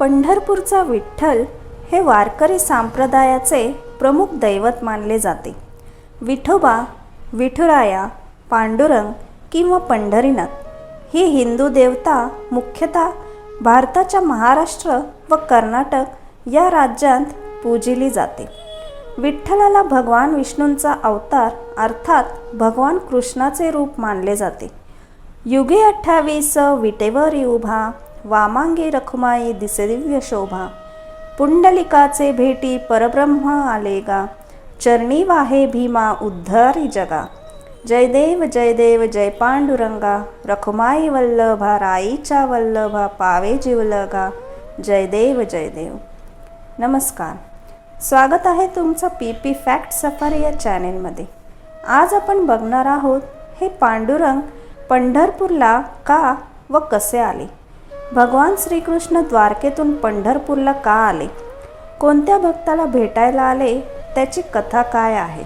पंढरपूरचा विठ्ठल हे वारकरी संप्रदायाचे प्रमुख दैवत मानले जाते. विठोबा विठुराया पांडुरंग किंवा पंढरीनाथ ही हिंदू देवता मुख्यतः भारताच्या महाराष्ट्र व कर्नाटक या राज्यांत पूजिली जाते. विठ्ठलाला भगवान विष्णूंचा अवतार अर्थात भगवान कृष्णाचे रूप मानले जाते. युगे अठ्ठावीस विटेवर उभा वामांगे रखुमाई दिसे दिव्य शोभा. पुंडलिकाचे भेटी परब्रह्म आले गा चरणी वाहे भीमा उद्धारी जगा. जय देव जय देव जय पांडुरंगा. रखुमाई वल्लभा राईचा वल्लभा पावे जीवलगा जय देव जय देव. नमस्कार. स्वागत आहे तुमचं पी पी फॅक्ट सफारी या चॅनेलमध्ये. आज आपण बघणार आहोत हे पांडुरंग पंढरपूरला का व कसे आले? भगवान श्रीकृष्ण द्वारकेतून पंढरपूरला का आले? कोणत्या भक्ताला भेटायला आले? त्याची कथा काय आहे?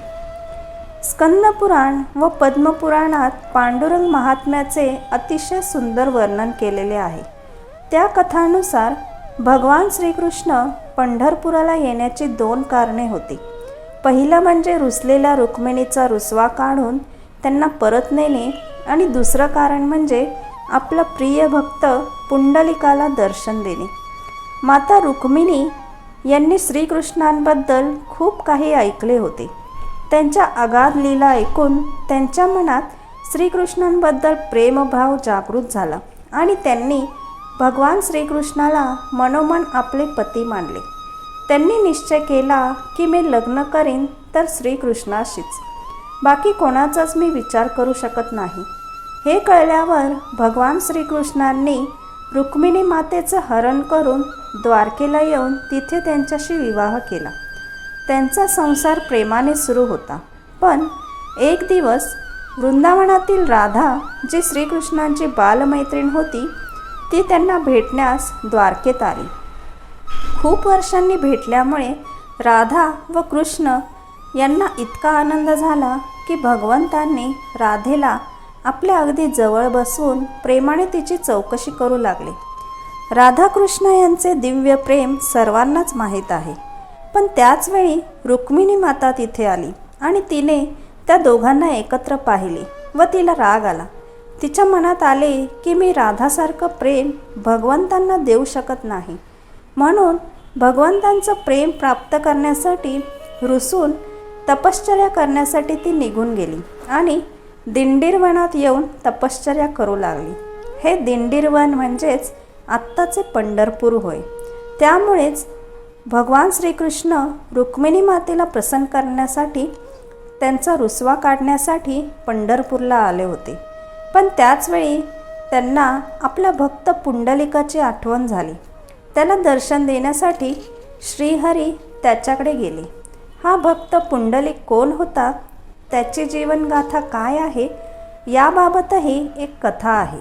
स्कंदपुराण व पद्मपुराणात पांडुरंग महात्म्याचे अतिशय सुंदर वर्णन केलेले आहे. त्या कथानुसार भगवान श्रीकृष्ण पंढरपुराला येण्याची दोन कारणे होती. पहिलं म्हणजे रुसलेल्या रुक्मिणीचा रुसवा काढून त्यांना परत नेणे आणि दुसरं कारण म्हणजे आपला प्रिय भक्त पुंडलिकाला दर्शन देणे. माता रुक्मिणी यांनी श्रीकृष्णांबद्दल खूप काही ऐकले होते. त्यांच्या अगाध लीला ऐकून त्यांच्या मनात श्रीकृष्णांबद्दल प्रेमभाव जागृत झाला आणि त्यांनी भगवान श्रीकृष्णाला मनोमन आपले पती मानले. त्यांनी निश्चय केला की मी लग्न करीन तर श्रीकृष्णाशीच. बाकी कोणाचाच मी विचार करू शकत नाही. हे कळल्यावर भगवान श्रीकृष्णांनी रुक्मिणी मातेचं हरण करून द्वारकेला येऊन तिथे त्यांच्याशी विवाह केला. त्यांचा संसार प्रेमाने सुरू होता. पण एक दिवस वृंदावनातील राधा जी श्रीकृष्णांची बालमैत्रीण होती ती त्यांना भेटण्यास द्वारकेत आली. खूप वर्षांनी भेटल्यामुळे राधा व कृष्ण यांना इतका आनंद झाला की भगवंतांनी राधेला आपल्या अगदी जवळ बसवून प्रेमाने तिची चौकशी करू लागले. राधाकृष्ण यांचे दिव्य प्रेम सर्वांनाच माहीत आहे. पण त्याचवेळी रुक्मिणी माता तिथे आली आणि तिने त्या दोघांना एकत्र पाहिले व तिला राग आला. तिच्या मनात आले की मी राधासारखं प्रेम भगवंतांना देऊ शकत नाही. म्हणून भगवंतांचं प्रेम प्राप्त करण्यासाठी रुसून तपश्चर्या करण्यासाठी ती निघून गेली आणि दिंडीरवनात येऊन तपश्चर्या करू लागली. हे दिंडीरवन म्हणजेच आत्ताचे पंढरपूर होय. त्यामुळेच भगवान श्रीकृष्ण रुक्मिणी मातेला प्रसन्न करण्यासाठी त्यांचा रुसवा काढण्यासाठी पंढरपूरला आले होते. पण त्याचवेळी त्यांना आपल्या भक्त पुंडलिकाची आठवण झाली. त्याला दर्शन देण्यासाठी श्रीहरी त्याच्याकडे गेले. हा भक्त पुंडलिक कोण होता? त्याची जीवनगाथा काय आहे याबाबतही एक कथा आहे.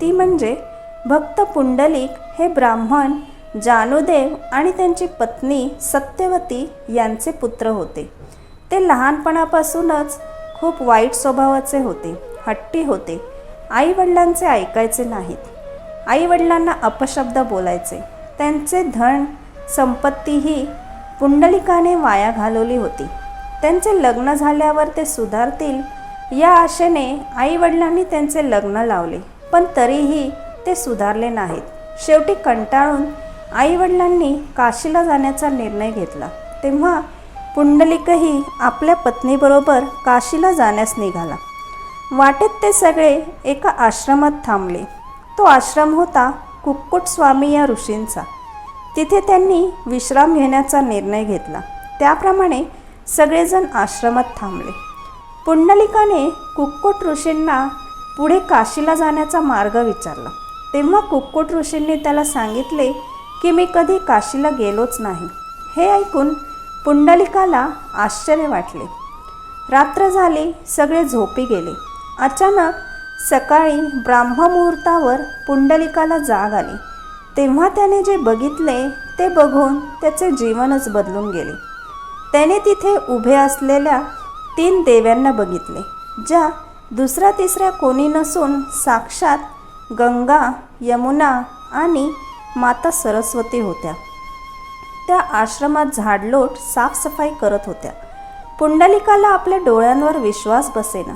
ती म्हणजे भक्त पुंडलिक हे ब्राह्मण जानुदेव आणि त्यांची पत्नी सत्यवती यांचे पुत्र होते. ते लहानपणापासूनच खूप वाईट स्वभावाचे होते हट्टी होते. आईवडिलांचे ऐकायचे नाहीत. आईवडिलांना अपशब्द बोलायचे. त्यांचे धन संपत्तीही पुंडलिकाने वाया घालवली होती. त्यांचे लग्न झाल्यावर ते सुधारतील या आशेने आईवडिलांनी त्यांचे लग्न लावले. पण तरीही ते सुधारले नाहीत. शेवटी कंटाळून आईवडिलांनी काशीला जाण्याचा निर्णय घेतला. तेव्हा पुंडलिकही आपल्या पत्नीबरोबर काशीला जाण्यास निघाला. वाटेत ते सगळे एका आश्रमात थांबले. तो आश्रम होता कुक्कुट स्वामी या ऋषींचा. तिथे त्यांनी विश्राम घेण्याचा निर्णय घेतला. त्याप्रमाणे सगळेजण आश्रमात थांबले. पुंडलिकाने कुक्कुट ऋषींना पुढे काशीला जाण्याचा मार्ग विचारला. तेव्हा कुक्कुट ऋषींनी त्याला सांगितले की मी कधी काशीला गेलोच नाही. हे ऐकून पुंडलिकाला आश्चर्य वाटले. रात्र झाली सगळे झोपी गेले. अचानक सकाळी ब्राह्ममुहूर्तावर पुंडलिकाला जाग आली. तेव्हा त्याने जे बघितले ते बघून त्याचे जीवनच बदलून गेले. त्याने तिथे उभे असलेल्या तीन देव्यांना बघितले ज्या दुसऱ्या तिसऱ्या कोणी नसून साक्षात गंगा यमुना आणि माता सरस्वती होत्या. त्या आश्रमात झाडलोट साफसफाई करत होत्या. पुंडलिकाला आपल्या डोळ्यांवर विश्वास बसेना.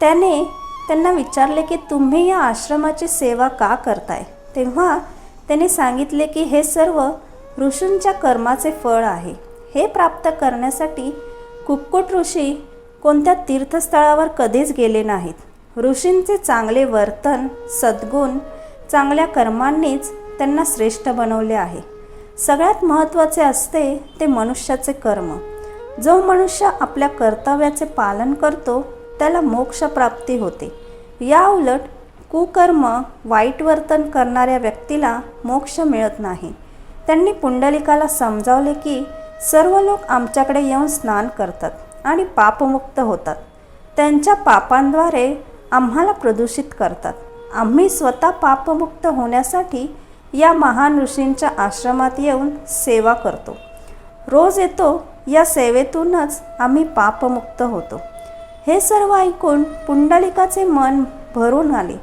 त्याने त्यांना विचारले की तुम्ही या आश्रमाची सेवा का करताय? तेव्हा त्याने सांगितले की हे सर्व ऋषींच्या कर्माचे फळ आहे. हे प्राप्त करण्यासाठी कुक्कुट ऋषी कोणत्या तीर्थस्थळावर कधीच गेले नाहीत. ऋषींचे चांगले वर्तन सद्गुण चांगल्या कर्मांनीच त्यांना श्रेष्ठ बनवले आहे. सगळ्यात महत्त्वाचे असते ते मनुष्याचे कर्म. जो मनुष्य आपल्या कर्तव्याचे पालन करतो त्याला मोक्षप्राप्ती होते. या उलट कुकर्म वाईट वर्तन करणाऱ्या व्यक्तीला मोक्ष मिळत नाही. त्यांनी पुंडलिकाला समजावले की सर्व लोक आमच्याकडे येऊन स्नान करतात आणि पापमुक्त होतात. त्यांच्या पापांद्वारे आम्हाला प्रदूषित करतात. आम्ही स्वतः पापमुक्त होण्यासाठी या महान ऋषींच्या आश्रमात येऊन सेवा करतो. रोज येतो या सेवेतूनच आम्ही पापमुक्त होतो. हे सर्व ऐकून पुंडलिकाचे मन भरून आले.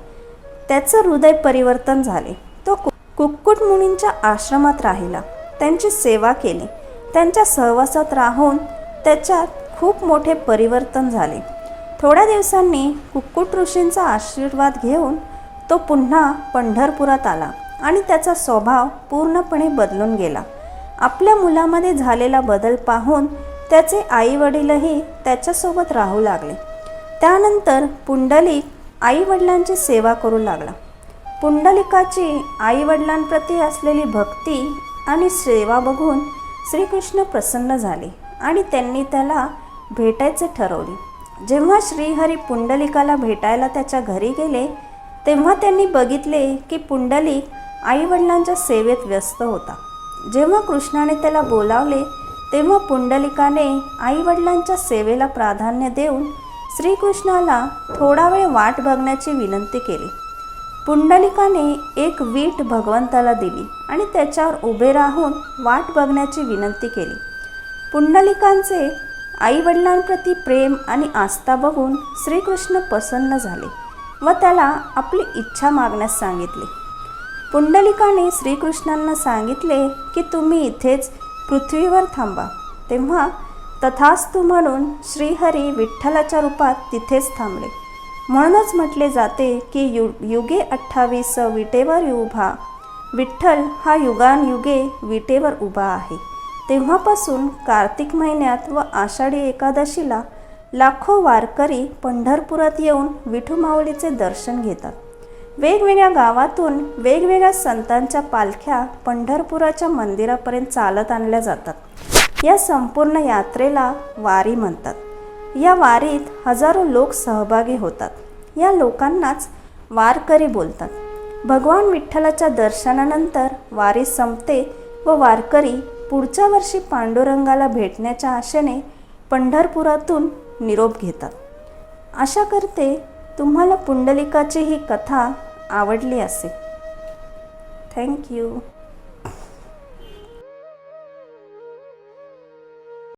त्याचं हृदय परिवर्तन झाले. तो कुक्कुट मुनींच्या आश्रमात राहिला. त्यांची सेवा केली. त्यांच्या सहवासात राहून त्याच्यात खूप मोठे परिवर्तन झाले. थोड्या दिवसांनी कुक्कुट ऋषींचा आशीर्वाद घेऊन तो पुन्हा पंढरपुरात आला आणि त्याचा स्वभाव पूर्णपणे बदलून गेला. आपल्या मुलामध्ये झालेला बदल पाहून त्याचे आईवडीलही त्याच्यासोबत राहू लागले. त्यानंतर पुंडलिक आईवडिलांची सेवा करू लागला. पुंडलिकाची आईवडिलांप्रती असलेली भक्ती आणि सेवा बघून श्रीकृष्ण प्रसन्न झाले आणि त्यांनी त्याला भेटायचे ठरवले. जेव्हा श्रीहरी पुंडलिकाला भेटायला त्याच्या घरी गेले तेव्हा त्यांनी बघितले की पुंडलिक आईवडिलांच्या सेवेत व्यस्त होता. जेव्हा कृष्णाने त्याला बोलावले तेव्हा पुंडलिकाने आईवडिलांच्या सेवेला प्राधान्य देऊन श्रीकृष्णाला थोडा वेळ वाट बघण्याची विनंती केली. पुंडलिकाने एक वीट भगवंताला दिली आणि त्याच्यावर उभे राहून वाट बघण्याची विनंती केली. पुंडलिकांचे आईवडिलांप्रती प्रेम आणि आस्था बघून श्रीकृष्ण प्रसन्न झाले व त्याला आपली इच्छा मागण्यास सांगितली. पुंडलिकाने श्रीकृष्णांना सांगितले की तुम्ही इथेच पृथ्वीवर थांबा. तेव्हा तथास्तु म्हणून श्रीहरी विठ्ठलाच्या रूपात तिथेच थांबले. म्हणूनच म्हटले जाते की यु युगे अठ्ठावीस विटेवर उभा. विठ्ठल हा युगानयुगे विटेवर उभा आहे. तेव्हापासून कार्तिक महिन्यात व आषाढी एकादशीला लाखो वारकरी पंढरपुरात येऊन विठुमाऊलीचे दर्शन घेतात. वेगवेगळ्या गावातून वेगवेगळ्या संतांच्या पालख्या पंढरपुराच्या मंदिरापर्यंत चालत आणल्या जातात. या संपूर्ण यात्रेला वारी म्हणतात. या वारीत हजारो लोक सहभागी होतात. या लोकांनाच वारकरी बोलतात. भगवान विठ्ठलाच्या दर्शनानंतर वारी संपते व वारकरी पुढच्या वर्षी पांडुरंगाला भेटण्याच्या आशेने पंढरपुरातून निरोप घेतात. आशा करते तुम्हाला पुंडलिकाची ही कथा आवडली असेल. थँक्यू